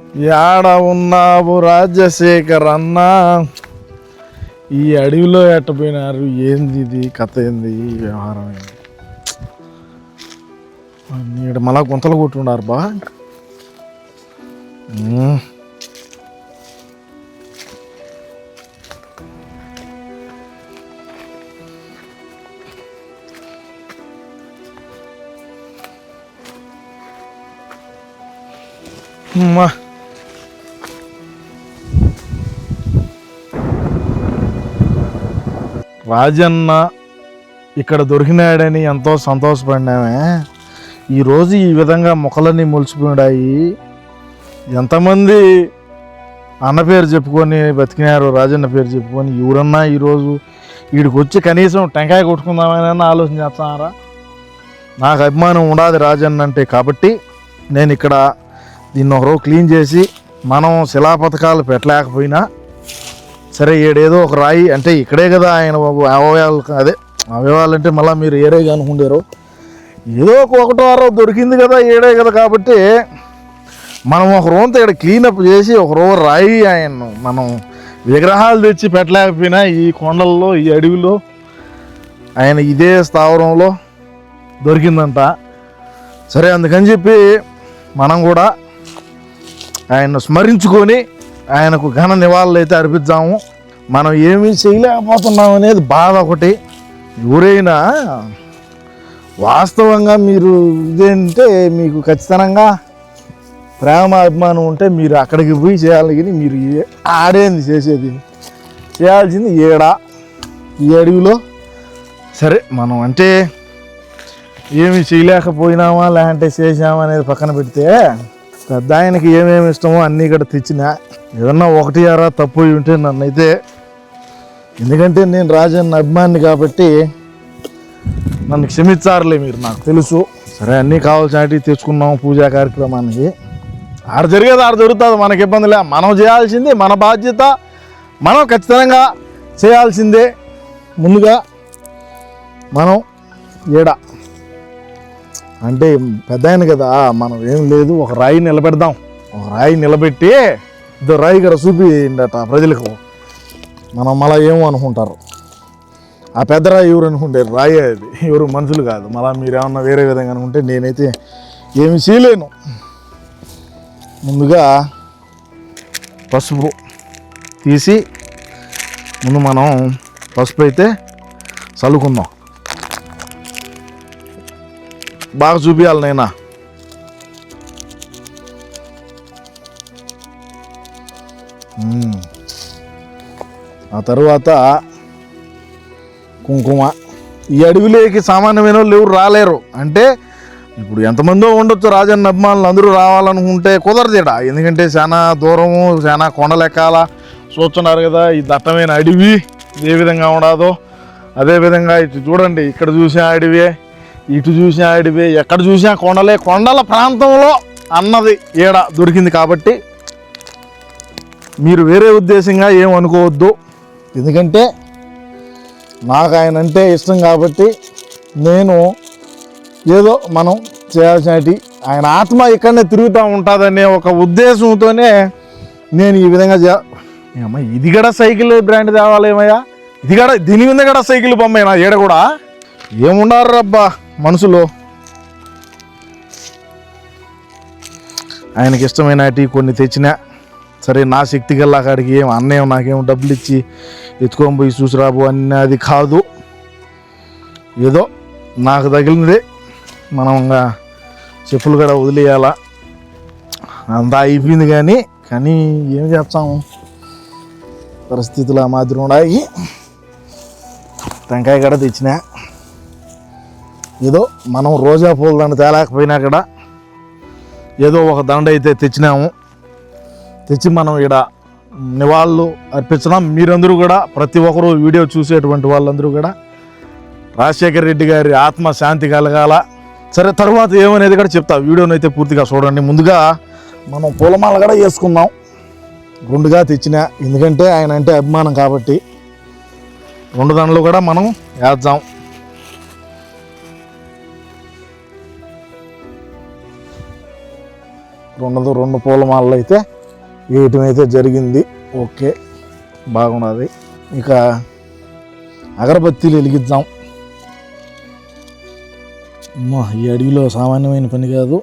యాడ ఉన్నావు రాజశేఖర్ అన్న ఈ అడవిలో ఎట్టపోయినారు ఏంది ఇది? కథ ఏంది? ఈ వ్యవహారం ఏంది? నీడ మళ్ళా గుంతలు కొట్టున్నారు బా. అమ్మా రాజన్న ఇక్కడ దొరికినాడని ఎంతో సంతోషపడినామే. ఈరోజు ఈ విధంగా మొక్కలన్నీ మొలిచిపోయాయి ఎంతమంది అన్న పేరు చెప్పుకొని బతికినారు రాజన్న పేరు చెప్పుకొని ఎవరన్నా ఈరోజు వీడికి వచ్చి కనీసం టెంకాయ కొట్టుకుందామని ఆలోచన చేస్తున్నారా? నాకు అభిమానం ఉండాది రాజన్న అంటే కాబట్టి నేను ఇక్కడ దీన్ని ఒకరోజు క్లీన్ చేసి మనం శిలా పథకాలు పెట్టలేకపోయినా సరే ఏడేదో ఒక రాయి అంటే ఇక్కడే కదా ఆయన అవయవాలు అదే అవయవాలు అంటే మళ్ళీ మీరు ఏరేగా అనుకుంటారు ఏదో ఒక ఒకటో ఆరో దొరికింది కదా ఏడే కదా కాబట్టి మనం ఒక రోజు ఇక్కడ క్లీనప్ చేసి ఒక రోజు రాయి ఆయన్ను మనం విగ్రహాలు తెచ్చి పెట్టలేకపోయినా ఈ కొండల్లో ఈ అడవిలో ఆయన ఇదే స్థావరంలో దొరికిందంట. సరే అందుకని చెప్పి మనం కూడా ఆయన్ను స్మరించుకొని ఆయనకు ఘన నివాళులు అయితే అర్పిద్దాము. మనం ఏమీ చేయలేకపోతున్నాం అనేది బాధ ఒకటి. ఎవరైనా వాస్తవంగా మీరు ఇదేంటే మీకు ఖచ్చితంగా ప్రేమ అభిమానం ఉంటే మీరు అక్కడికి పోయి చేయాలి కానీ మీరు ఆడేంది చేసేది? చేయాల్సింది ఏడ? ఈ అడవిలో? సరే మనం అంటే ఏమి చేయలేకపోయినామా లేదంటే చేసామా అనేది పక్కన పెడితే పెద్ద ఆయనకి ఏమేమి ఇష్టమో అన్నీ ఇక్కడ తెచ్చిన. ఏదన్నా ఒకటి అరా తప్పు అయి ఉంటే నన్ను అయితే ఎందుకంటే నేను రాజన్న అభిమాని కాబట్టి నన్ను క్షమించారులే మీరు నాకు తెలుసు. సరే అన్నీ కావాల్సినవి తెచ్చుకున్నాం పూజా కార్యక్రమానికి. ఆడ జరిగేది ఆడ జరుగుతుంది మనకి ఇబ్బంది లే. మనం చేయాల్సింది మన బాధ్యత మనం ఖచ్చితంగా చేయాల్సిందే. ముందుగా మనం ఏడా అంటే పెద్ద ఆయన కదా మనం ఏం లేదు ఒక రాయి నిలబెడదాం. ఒక రాయి నిలబెట్టి ఇదో రాయి ఇక్కడ చూపిండట ప్రజలకు. మనం మళ్ళీ ఏమో అనుకుంటారు. ఆ పెద్ద రాయి ఎవరు అనుకుంటారు రాయి అది. ఎవరు మనుషులు కాదు. మళ్ళీ మీరు ఏమన్నా వేరే విధంగా అనుకుంటే నేనైతే ఏమి చేయలేను. ముందుగా పసుపు తీసి ముందు మనం పసుపు అయితే చల్లుకుందాం. బాగా చూపించాలి నైనా ఆ తర్వాత కుంకుమ. ఈ అడవిలోకి సామాన్యమైన వాళ్ళు ఎవరు రాలేరు. అంటే ఇప్పుడు ఎంతమందో ఉండొచ్చు రాజన్న అభిమానులు అందరూ రావాలనుకుంటే కుదరదేడా ఎందుకంటే చాలా దూరము చాలా కొండలెక్కాల. చూస్తున్నారు కదా ఈ దట్టమైన అడవి ఏ విధంగా ఉండదో. అదే విధంగా ఇటు చూడండి ఇక్కడ చూసే అడవి. ఇటు చూసినా అడవి ఎక్కడ చూసినా కొండలే. కొండల ప్రాంతంలో అన్నది ఏడ దొరికింది కాబట్టి మీరు వేరే ఉద్దేశంగా ఏం అనుకోవద్దు. ఎందుకంటే నాకు ఆయన అంటే ఇష్టం కాబట్టి నేను ఏదో మనం చేయాల్సినటి ఆయన ఆత్మ ఇక్కడనే తిరుగుతూ ఉంటుందనే ఒక ఉద్దేశంతోనే నేను ఈ విధంగా చే ఏమ్మా ఇది కూడా సైకిల్ బ్రాండ్ తేవాలేమయ్యా ఇది కూడా దీని మీద కూడా సైకిల్ బొమ్మేనా ఈడ కూడా? ఏముండారు రబ్బా మనసులో ఆయనకి ఇష్టమైనటి కొన్ని తెచ్చినా సరే నా శక్తి గల్లా కాడికి ఏం అన్నయ్య నాకేం డబ్బులు ఇచ్చి ఎత్తుకొని పోయి చూసిరాబు అన్నది కాదు. ఏదో నాకు తగిలినదే మనం ఇంకా చెప్పులు కూడా వదిలేయాలా. అంతా అయిపోయింది కానీ కానీ ఏం చేస్తాము? పరిస్థితులు ఆ మాదిరి ఉన్నాయి. టెంకాయ కూడా తెచ్చినా. ఏదో మనం రోజా పూల దండ తేలేకపోయినా కూడా ఏదో ఒక దండ అయితే తెచ్చినాము. తెచ్చి మనం ఇక్కడ నివాళులు అర్పించడం మీరందరూ కూడా ప్రతి ఒక్కరూ వీడియో చూసేటువంటి వాళ్ళందరూ కూడా రాజశేఖర్ రెడ్డి గారి ఆత్మ శాంతి కలగాల. సరే తర్వాత ఏమనేది కూడా చెప్తా. వీడియోని అయితే పూర్తిగా చూడండి. ముందుగా మనం పూలమాల కూడా వేసుకుందాం. రెండుగా తెచ్చిన ఎందుకంటే ఆయన అంటే అభిమానం కాబట్టి రెండు దండలు కూడా మనం వేద్దాం. రెండు రెండు పూల మాలలు అయితే వేయటం అయితే జరిగింది. ఓకే బాగున్నది. ఇక అగరబత్తీలు వెలిగిద్దాం. ఈ అడవిలో సామాన్యమైన పని కాదు.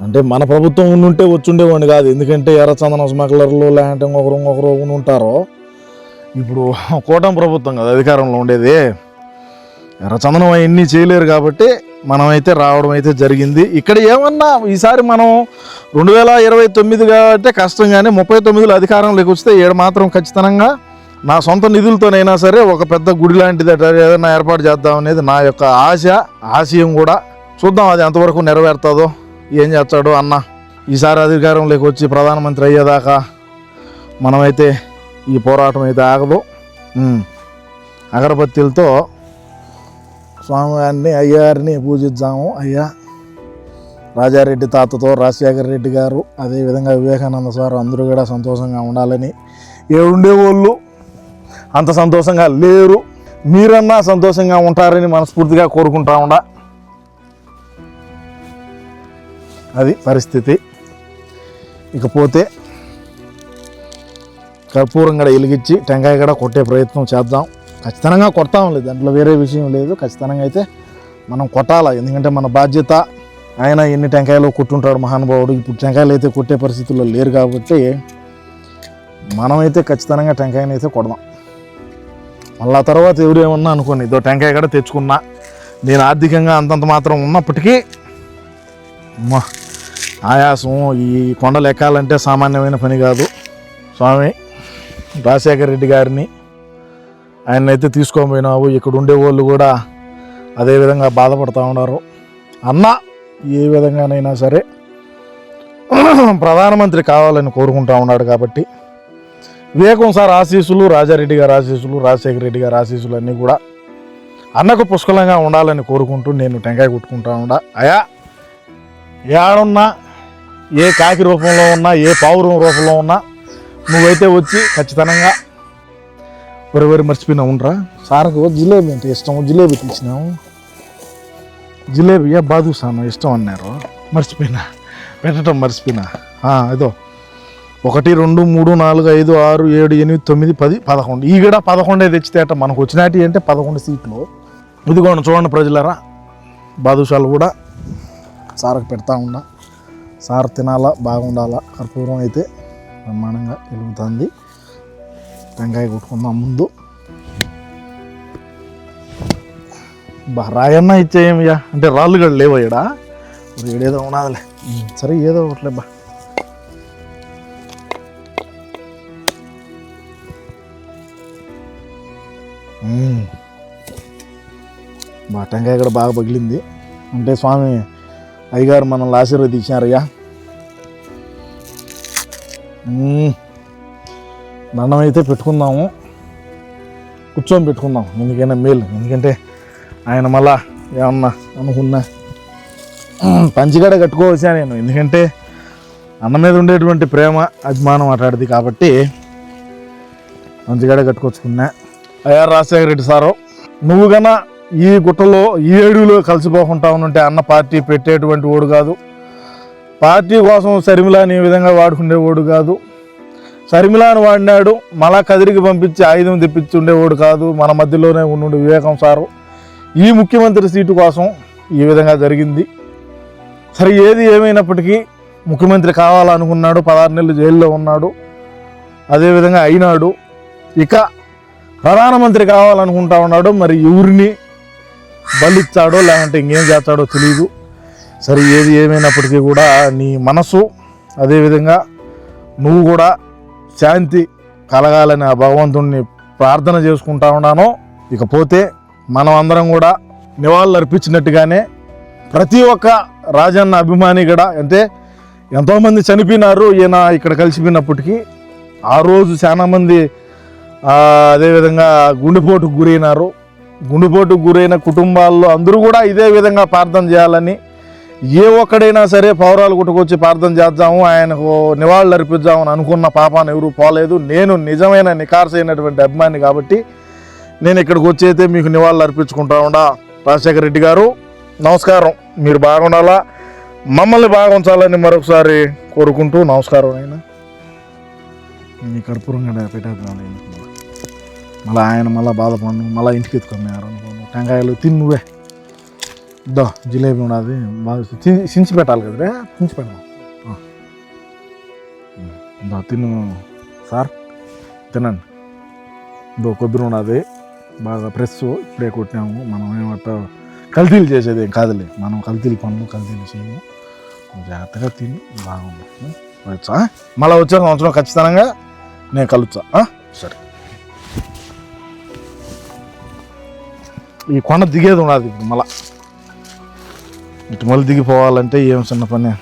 అంటే మన ప్రభుత్వం ఉండుంటే వచ్చుండేవాడిని కాదు. ఎందుకంటే ఎర్రచందనం స్మగ్లర్లు లేదంటే ఇంకొకరు ఇంకొకరు ఉంటారో. ఇప్పుడు కూటమి ప్రభుత్వం కదా అధికారంలో ఉండేది. ఎర్రచందనం అవన్నీ చేయలేరు కాబట్టి మనమైతే రావడం అయితే జరిగింది. ఇక్కడ ఏమన్నా ఈసారి మనం రెండు వేల ఇరవై తొమ్మిది కాబట్టి కష్టం కానీ ముప్పై తొమ్మిదిలో అధికారంలోకి వస్తే ఏడు మాత్రం ఖచ్చితంగా నా సొంత నిధులతోనైనా సరే ఒక పెద్ద గుడి లాంటిది ఏదైనా ఏర్పాటు చేద్దాం అనేది నా యొక్క ఆశ ఆశయం కూడా. చూద్దాం అది ఎంతవరకు నెరవేరుతుందో ఏం చేస్తాడో అన్న. ఈసారి అధికారంలోకి వచ్చి ప్రధానమంత్రి అయ్యేదాకా మనమైతే ఈ పోరాటం అయితే ఆగదు. అగరబత్తిలతో అగరబత్తీలతో స్వామివారిని అయ్యగారిని పూజిద్దాము. అయ్యా రాజారెడ్డి తాతతో రాజశేఖర రెడ్డి గారు అదేవిధంగా వివేకానంద సార్ అందరూ కూడా సంతోషంగా ఉండాలని. ఏ ఉండేవాళ్ళు అంత సంతోషంగా లేరు. మీరన్నా సంతోషంగా ఉంటారని మనస్ఫూర్తిగా కోరుకుంటా ఉండా. అది పరిస్థితి. ఇకపోతే కర్పూరం కూడా వెలిగించి టెంకాయ కూడా కొట్టే ప్రయత్నం చేద్దాం. ఖచ్చితంగా కొడతాం లేదు. దాంట్లో వేరే విషయం లేదు. ఖచ్చితంగా అయితే మనం కొట్టాలి? ఎందుకంటే మన బాధ్యత. ఆయన ఎన్ని టెంకాయలు కొట్టుంటాడు మహానుభావుడు. ఇప్పుడు టెంకాయలు అయితే కొట్టే పరిస్థితుల్లో లేరు కాబట్టి మనమైతే ఖచ్చితంగా టెంకాయని అయితే కొడదాం. మళ్ళా తర్వాత ఎవరేమన్నా అనుకోని ఇదో టెంకాయ కూడా తెచ్చుకున్నా. నేను ఆర్థికంగా అంతంత మాత్రం ఉన్నప్పటికీ ఆయాసం ఈ కొండలు ఎక్కాలంటే సామాన్యమైన పని కాదు. స్వామి రాజశేఖర రెడ్డి గారిని ఆయన అయితే తీసుకొని పోయినావు. ఇక్కడ ఉండే వాళ్ళు కూడా అదే విధంగా బాధపడుతూ ఉన్నారు. అన్న ఏ విధంగానైనా సరే ప్రధానమంత్రి కావాలని కోరుకుంటా ఉన్నాడు కాబట్టి వివేకం సార్ ఆశీస్సులు రాజారెడ్డి గారు ఆశీస్సులు రాజశేఖర రెడ్డి గారు ఆశీస్సులు అన్నీ కూడా అన్నకు పుష్కలంగా ఉండాలని కోరుకుంటూ నేను టెంకాయ కొట్టుకుంటా ఉండా. అయా ఏడున్నా ఏ కాకి రూపంలో ఉన్నా ఏ పావురం రూపంలో ఉన్నా నువ్వైతే వచ్చి ఖచ్చితంగా వరి వరి మర్చిపోయినా ఉండరా? సార్కు జిలేబీ అంటే ఇష్టం జిలేబీ తెచ్చినాము జిలేబీ ఏ బాదుసాను ఇష్టం అన్నారు. మర్చిపోయినా పెట్టడం మర్చిపోయినా. ఇదో. ఒకటి రెండు మూడు నాలుగు ఐదు ఆరు ఏడు ఎనిమిది తొమ్మిది పది పదకొండు. ఈ కూడా పదకొండే తెచ్చితేట మనకు వచ్చినటి అంటే పదకొండు సీట్లు. ఇదిగోండి చూడండి ప్రజలరా. బాదుషాలు కూడా సార్కి పెడతా ఉన్నా. సార్ తినాలా బాగుండాలా కర్పూరం అయితే బ్రహ్మాండంగా వెలుగుతుంది టెంకాయ కొట్టుకుందాం ముందు. బా రాయన్న ఇచ్చేయమయ్యా అంటే రాళ్ళు కూడా లేవయ్యాడా? ఏడేదో ఉన్నదిలే. సరే ఏదో ఒకట్లే బా. బా టెంకాయ కూడా బాగా పగిలింది. అంటే స్వామి అయ్యగారు మనల్ని ఆశీర్వదించారయ్యా. దండం అయితే పెట్టుకుందాము. కూర్చొని పెట్టుకుందాం. ఎందుకైనా మేలు. ఎందుకంటే ఆయన మళ్ళా ఏమన్నా అనుకున్నా పంచిగడ కట్టుకోవచ్చా నేను. ఎందుకంటే అన్న మీద ఉండేటువంటి ప్రేమ అభిమానం మాట్లాడింది కాబట్టి పంచిగడ కట్టుకొచ్చుకున్నా. అయ్యా రాజశేఖర రెడ్డి సారు నువ్వు గన ఈ గుట్టలో ఈ ఏడుగులో కలిసిపోకుండా ఉంటే అన్న పార్టీ పెట్టేటువంటి ఓడు కాదు. పార్టీ కోసం శర్మిలాని ఈ విధంగా వాడుకునే ఓడు కాదు. శర్మిలాను వాడినాడు. మళ్ళా కదిరికి పంపించి ఆయుధం తెప్పించి ఉండేవాడు కాదు. మన మధ్యలోనే ఉండు వివేకం సారు. ఈ ముఖ్యమంత్రి సీటు కోసం ఈ విధంగా జరిగింది. సరే ఏది ఏమైనప్పటికీ ముఖ్యమంత్రి కావాలనుకున్నాడు. పదహారు నెలలు జైల్లో ఉన్నాడు. అదేవిధంగా అయినాడు. ఇక ప్రధానమంత్రి కావాలనుకుంటా ఉన్నాడు. మరి ఎవరిని బలిచ్చాడో లేదంటే ఇంకేం చేస్తాడో తెలియదు సరే ఏది ఏమైనప్పటికీ కూడా నీ మనసు అదేవిధంగా నువ్వు కూడా శాంతి కలగాలని ఆ భగవంతుణ్ణి ప్రార్థన చేసుకుంటా ఉన్నాను. ఇకపోతే మనం అందరం కూడా నివాళులు అర్పించినట్టుగానే ప్రతి ఒక్క రాజన్న అభిమాని కూడా అంటే ఎంతోమంది చనిపోయినారు ఈయన ఇక్కడ కలిసిపోయినప్పటికీ ఆ రోజు చాలా మంది అదేవిధంగా గుండెపోటుకు గురైనారు. గుండెపోటుకు గురైన కుటుంబాల్లో అందరూ కూడా ఇదే విధంగా ప్రార్థన చేయాలని ఏ ఒక్కడైనా సరే పౌరాలు గుట్టుకొచ్చి ప్రార్థన చేద్దాము ఆయనకు నివాళులు అర్పిద్దామని అనుకున్న పాపాన్ని ఎవరు పోలేదు. నేను నిజమైన నికార్సైనటువంటి అభిమాని కాబట్టి నేను ఇక్కడికి వచ్చి అయితే మీకు నివాళులు అర్పించుకుంటా ఉండా. రాజశేఖర రెడ్డి గారు నమస్కారం. మీరు బాగుండాలా? మమ్మల్ని బాగా ఉంచాలని మరొకసారి కోరుకుంటూ నమస్కారం అయినా. నీ కర్పూరం గడ పెట్టేద్దాం మళ్ళీ ఆయన మళ్ళీ బాధపడు మళ్ళీ ఇంటికి ఎత్తుకున్నారు అనుకోను టెంకాయలు తిన్నువే. దో జిలేబీ ఉన్నది బాగా చించి పెట్టాలి కదరా చించి పెడదాం. దా తిను సార్ తినండి. దో కొబ్బరి ఉన్నది బాగా ప్రెస్ ఇప్పుడే కొట్టినాము. మనం ఏమంట కల్తీలు చేసేది ఏం కాదులే. మనం కల్తీలు పనులు కల్తీలు చేయము. జాగ్రత్తగా తిని బాగుంది వచ్చా? మళ్ళీ వచ్చే సంవత్సరం ఖచ్చితంగా నేను కలుస్తా. సరే. ఈ కొండ దిగేది ఉన్నది ఇప్పుడు మళ్ళీ. ఇటు మళ్ళీ దిగిపోవాలంటే ఏం చిన్న పని?